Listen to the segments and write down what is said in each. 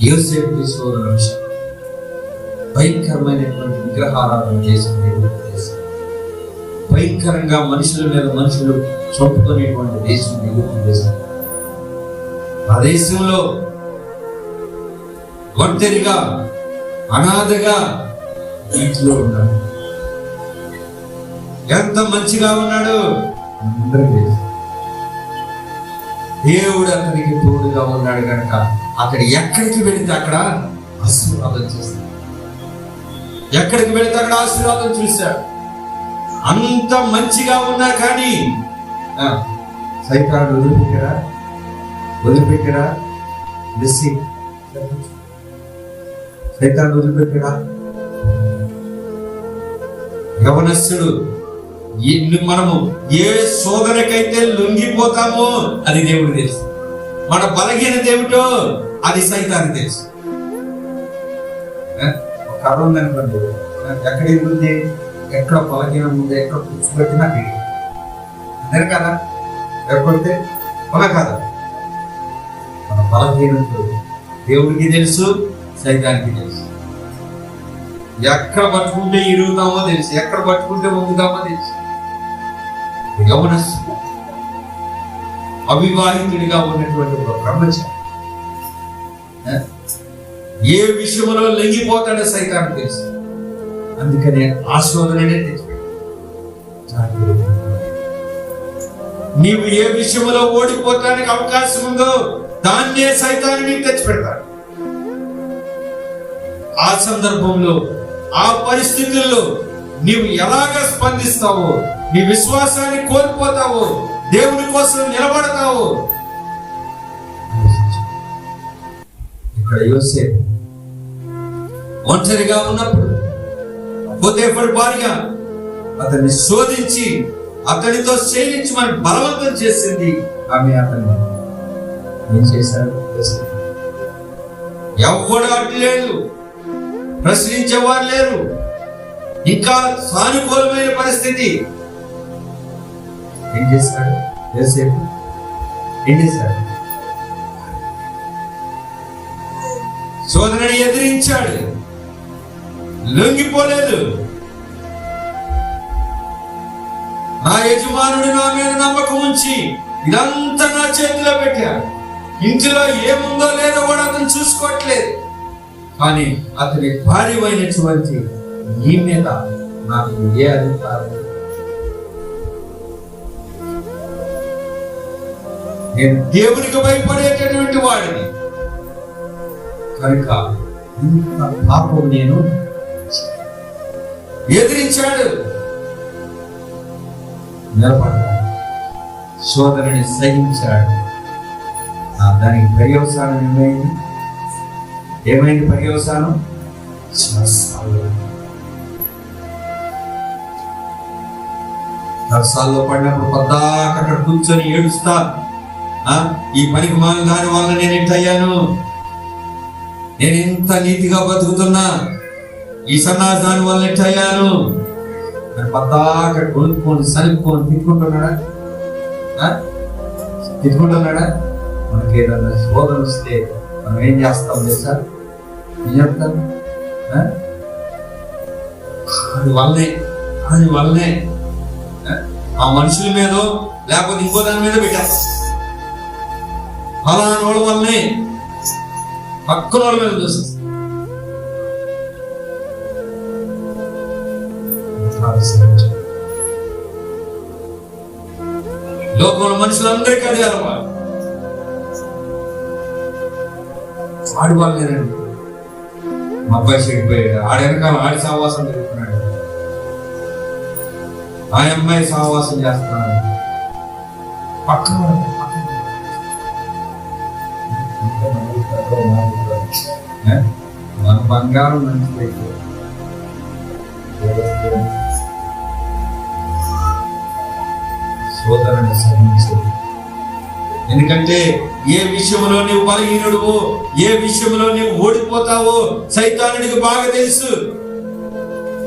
యోసేపు తీసుకోవడం విషయం భయంకరమైనటువంటి విగ్రహారాధన చేసిన దేశం భయంకరంగా మనుషుల మీద మనుషులు చంపుకునేటువంటి దేశం దేవుడు దేశం ఆ దేశంలో ఒంటరిగా అనాథగా ఇంట్లో ఉన్నాడు. ఎంత మంచిగా ఉన్నాడు? అందరికీ దేవుడు అతనికి తోడుగా ఉన్నాడు కనుక అక్కడ ఎక్కడికి వెళితే అక్కడ ఆశీర్వాదం చూస్తాడు ఎక్కడికి వెళితే అక్కడ ఆశీర్వాదం చూశాడు. అంత మంచిగా ఉన్నా కానీ సైతాన్ని వదిలిపెట్టరా వదిలిపెట్టరా మిస్సి సైతాన్ని వదిలిపెట్టరా యవనస్సుడు మనము ఏ శోధనకైతే లొంగిపోతామో అది దేవుడు తెలుసు. మన బలహీనత ఏమిటో అది సైతాన్ని తెలుసు. కర్ర ఉందనుకోండి ఎక్కడ ఉంది ఎక్కడ పొలకీనం ఉంది ఎక్కడ కూర్చోబెట్టినా తెలియదు అందరు కదా? ఎక్కడితే మన కదా. మన బలహీనత దేవుడికి తెలుసు సైతానికి తెలుసు. ఎక్కడ పట్టుకుంటే ఇరుగుతామో తెలుసు ఎక్కడ పట్టుకుంటే వంగుతామో తెలుసు. యవనస్సు అవివాహితుడిగా ఉన్నటువంటి ఒక బ్రహ్మచారి. ఏ? విషయంలో లెంగిపోతాడో సైతానికి తెలుసు. అందుకనే ఆశోధననే నీవు ఏ విషయంలో ఓడిపోతానికి అవకాశం ఉందో దాన్నే సైతాన్ని నీకు తెచ్చిపెడతాడు. ఆ సందర్భంలో ఆ పరిస్థితుల్లో నీవు ఎలాగ స్పందిస్తావో నీ విశ్వాసాన్ని కోల్పోతావో దేవుని కోసం నిలబడతావో ఇక్కడ యోసేపు ఒంటరిగా ఉన్నప్పుడు పోతేఫర్ భార్య అతన్ని శోధించి అతనితో శేలించి మన బలవంతం చేసింది ఆమె అతన్ని. ఏం చేశారు? ఎవడు అడ్డు లేదు ప్రశ్నించేవారు లేరు. ఇంకా సానుకూలమైన పరిస్థితి. ఏం చేశాడు? ఏం చేశాడు? శోధనని ఎదిరించాడు. లొంగిపోలేదు. నా యజమానుడు నా మీద నమ్మకం ఉంచి ఇదంతా నా చేతిలో పెట్టాడు. ఇంటిలో ఏముందో లేదో కూడా అతను చూసుకోవట్లేదు. కానీ అతని భార్యమైనటువంటి నీ మీద నాకు ఏ అధికారం? నేను దేవునికి భయపడేటటువంటి వాడిని. కనుక ఇంత పాపం నేను ఎదిరించాడు. నిలబడ్డాడు సోదరుని సహించాడు. దానికి పర్యవసానం ఏమైంది? ఏమైంది పర్యవసానం? శ్వాసాలు. పడినప్పుడు పద్దాక అక్కడ కూర్చొని ఏడుస్తా ఈ పనికి మాలిన దాని వల్ల నేను ఎట్టయ్యాను నేను ఇంత నీతిగా బతుకుతున్నా ఈ సన్నాసి దాని వల్ల ఎట్టయ్యాను అని పద్దాక కొనుక్కొని సనుక్కొని తిట్టుకుంటున్నాడా? ఆ? తిట్టుకుంటున్నాడా? మనకి ఏదన్నా శోధన వస్తే మనం ఏం చేస్తాం తెలుసా? ఏం చెప్తాం ఆ? వల్లే అది వల్లే ఆ? మనుషుల మీద లేకపోతే ఇంకో దాని మీద పెట్టాలి ఫలానా వాళ్ళ వల్లనే పక్కన వాళ్ళ మీద చూస్తాం. లోకంలో మనుషులందరికీ అదే అలవాటు. ఆడి వాళ్ళేనండి మా అబ్బాయి చెడిపోయాడు. ఆడ వెనకాల ఆడి సావాసం జరుగుతున్నాడు ఆ అమ్మాయి సావాసం చేస్తున్నాడు. పక్కన మన బంగారం మంచిది. సోదరుని సహించు ఎందుకంటే ఏ విషయంలో నీవు బలహీనుడువో ఏ విషయంలో నీవు ఓడిపోతావో సైతానుడికి బాగా తెలుసు.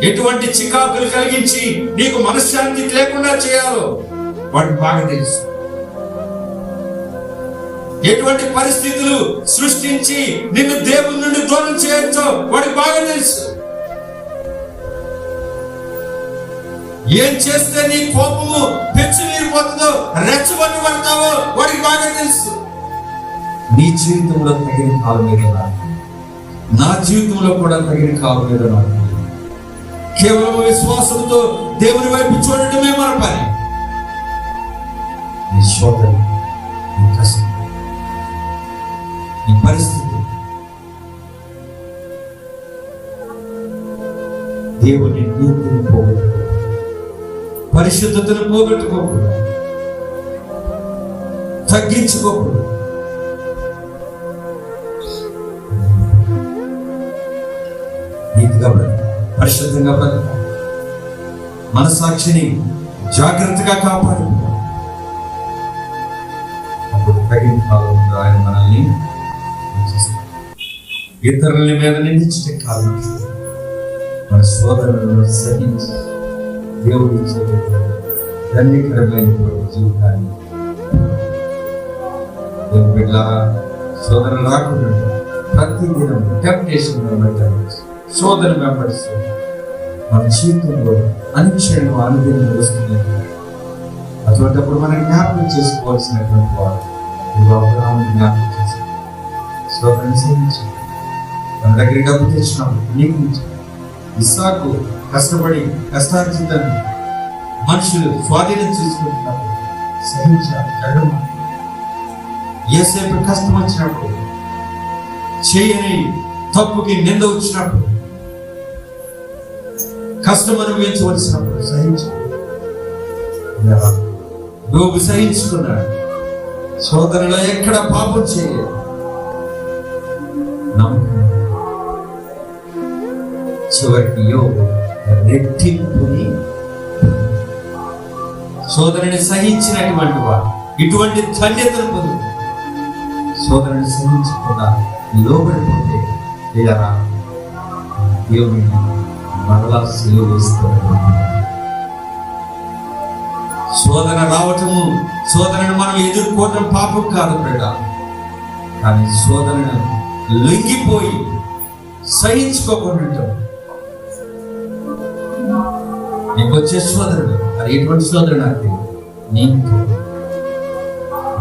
ఎటువంటి చికాకులు కలిగించి నీకు మనశ్శాంతి లేకుండా చేయాలో వాడికి బాగా తెలుసు. ఎటువంటి పరిస్థితులు సృష్టించి నిన్ను దేవుని నుండి దూరం చేయొచ్చో వాడికి బాగా తెలుసు. ఏం చేస్తే నీ కోపము పెంచు మీరిపోతుందో రెచ్చబడి పడతావో వాడికి బాగా తెలుసు. నీ జీవితంలో తగిన కాలం మీద నా జీవితంలో కూడా తగిన కాలం మీద కేవలం విశ్వాసంతో దేవుని వైపు చూడటమే మన పని. నీ శోధన కష్టం నీ పరిస్థితి. దేవుని నీతిని పోగొట్టుకో పరిశుద్ధతను పోగొట్టుకోకూడదు తగ్గించుకోకూడదు నీతిగా బ్రతక. పరిశుద్ధంగా బ్రతక. మనసాక్షిని జాగ్రత్తగా కాపాడు. అప్పుడు తగిన కాలంలో ఆయన మనల్ని? ఇతరుల మీద నిందించే కాదు. మన సోదరులను సహించి దేవుడు ధన్యకరమైన జీవితాన్ని. దేవుని బిడ్డలారా, రాకుండా ప్రతి దినం టెంప్టేషన్ సోదరు వెంబడిస్తూ మన జీవితంలో అనుక్షణం అనుదినం వస్తుంది అటువంటిప్పుడు మనం జ్ఞాపకం చేసుకోవాల్సినటువంటి వారు. జ్ఞాపకం చేసుకోవాలి. శోధన సహించి తన దగ్గర డబ్బు తెచ్చినాడు నీకు ఇస్సాకు కష్టపడి కష్టార్జితాన్ని మనుషులు స్వాధీనం చేసుకుంటున్నప్పుడు సహించాలి జరగమ ఏసేపు కష్టం వచ్చినప్పుడు చేయని తప్పుకి నింద వచ్చినప్పుడు కష్టం అనుభవించవలసినప్పుడు సహించాలి. యోగు సహించుకున్నాడు సోదరులో ఎక్కడ పాపం చేయలేదు. చివరికి రెట్టింపుని సోదరుని సహించినటువంటి వాడు. ఇటువంటి ధన్యతను పొందు. సోదరుని సహించకుండా లోబడిపోతే ఇలా దేవుని మరలా సెలవుస్తాడు శోధన రావటము శోధనను మనం ఎదుర్కోవటం పాపం కాదు బిడ్డ. కానీ శోధనను లొంగిపోయి సహించుకోకుండా నీకు వచ్చే సోదరుడు అది ఎటువంటి సోదరుడు నాకు. నీకు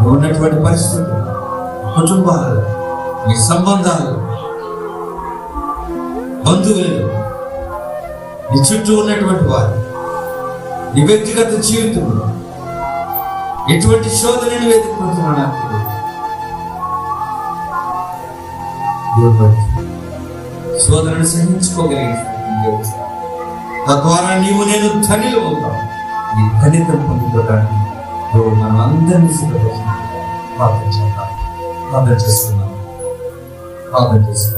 ఉన్నటువంటి పరిస్థితులు కుటుంబాలు మీ సంబంధాలు. బంధువులు. నీ చుట్టూ ఉన్నటువంటి వారు. నీ వ్యక్తిగత జీవితంలో ఎటువంటి శోధనను ఎదుర్కొంటున్నావు నాకు శోధనను సహించుకోగలిగిన దేవుడు. తద్వారా నీవు నేను ధనిలు అవుతాం ఈ ధనిత పొందుకోవడానికి దేవుడు మనం అందరినీ సిద్ధపడుతున్నాడు ప్రార్థన చేద్దాం ప్రార్థన చేస్తున్నాం ప్రార్థన చేస్తున్నాం